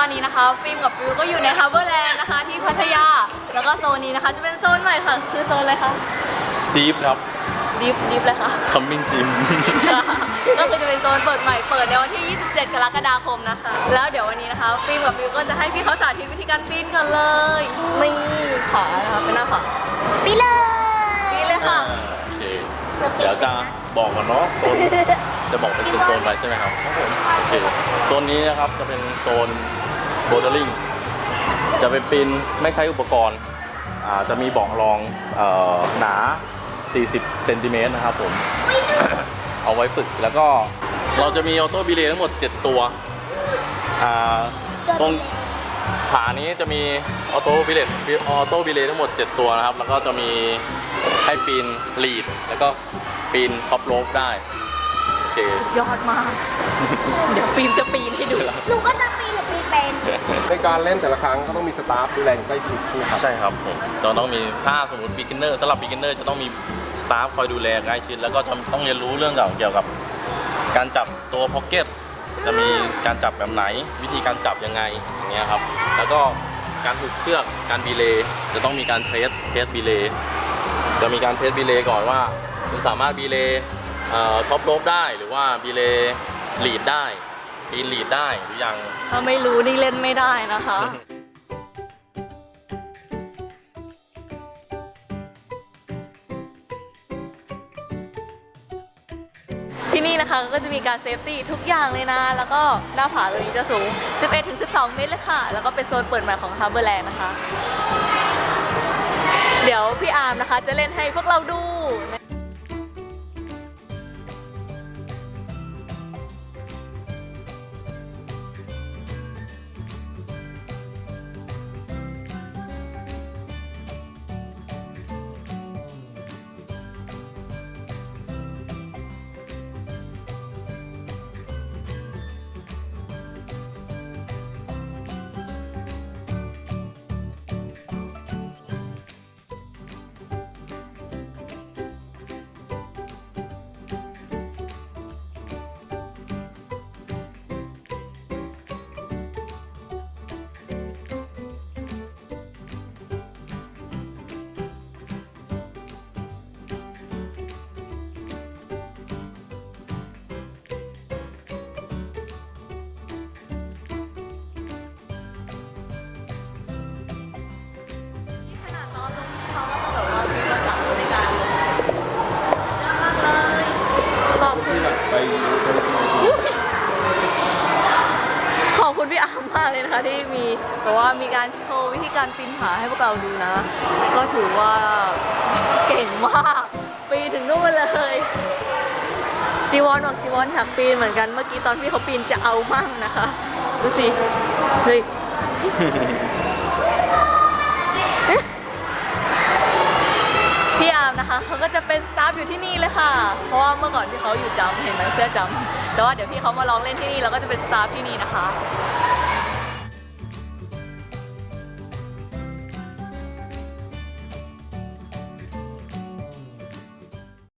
อนนี้นะคะฟิล์มกับฟิวก็อยู่ในฮาร์เบอร์แลนด์นะคะที่พัทยา แล้วก็โซนนี้นะคะจะเป็นโซนใหม่ค่ะ คือโซนอะไรคะ ดีฟครับ ดิฟดิฟเลยค่ะ coming gym ก็คือจะเป็นโซนเปิดใหม่เปิดในวันที่ 27 กรกฎาคมนะคะ แล้วเดี๋ยววันนี้นะคะฟิล์มกับฟิวก็จะให้พี่เขาสาธิตวิธีการปีนกันเลยนี่ขานะคะเป็นหน้าผาไปเลยปีนเลยค่ะ โอเค เดี๋ยวจะ บอกก่อนเนาะโซนจะบอกเป็นโซนๆไปใช่ไหมครับครับผมโอเคโซนนี้นะครับจะเป็นโซนโบ l ด e ริงจะเป็นปีนไม่ใช้อุปกรณ์อ่าจะมีเบาะรองเอ่อหนา 40เซนติเมตรนะครับผม เอาไว้ฝึกแล้วก็เราจะมีออโต้บีเลทั้งหมด 7 ตัวอ่าตรงขานี้จะมีออโต้บิเลตออโต้บิเลทั้งหมด 7 ตัวนะครับ แล้วก็จะมีให้ปีนลีดแล้วก็ ปีนท็อปโรปได้ โอเค ยอดมาก เดี๋ยวฟิล์มจะปีนให้ดู หนูก็จะปีนหรือปีนเป็นในการเล่นแต่ละครั้งก็ต้องมีสตาฟดูแลอย่างใกล้ชิดใช่ไหมครับใช่ครับผมจะต้องมีถ้าสมมติ beginner สำหรับ beginner จะต้องมีสตาฟคอยดูแลใกล้ชิดแล้วก็จะต้องเรียนรู้เรื่องเกี่ยวกับ การจับตัวพ็อกเก็ตจะมีการจับแบบไหน วิธีการจับยังไงอย่างเงี้ยครับ แล้วก็การผูกเชือกการบีเลย์จะต้องมีการเทสเทสบีเลย์จะมีการเทสบีเลย์ก่อนว่า คุณสามารถบีเลย์ท็อปโรปได้หรือว่าบีเลย์ลีดได้ปีนลีดได้หรือยัง ถ้าไม่รู้นี่เล่นไม่ได้นะคะ ที่นี่นะคะก็จะมีการเซฟตี้ทุกอย่างเลยนะ แล้วก็หน้าผาตัวนี้จะสูง 11-12 เมตรเลยค่ะ แล้วก็เป็นโซนเปิดใหม่ของฮาร์เบอร์แลนด์นะคะ เดี๋ยวพี่อาร์มนะคะจะเล่นให้พวกเราดูากเลยนะคะที่มีแบบว่ามีการโชว์วิธีการปีนผาให้พวกเราดูนะ ก็ถือว่าเก่งมากปีนถึงนู่นเลย จีวอนบอกจีวอนอยากปีนเหมือนกันเมื่อกี้ตอนพี่เขาปีนจะเอามั่งนะคะดูสิเฮ้ยพี่อาร์มนะคะเขาก็จะเป็นสตาฟอยู่ที่นี่เลยค่ะ เพราะว่าเมื่อก่อนพี่เขาอยู่จำเห็นไหมเสื้อจำแต่ว่าเดี๋ยวพี่เขามาลองเล่นที่นี่แล้วก็จะเป็นสตาฟที่นี่นะคะ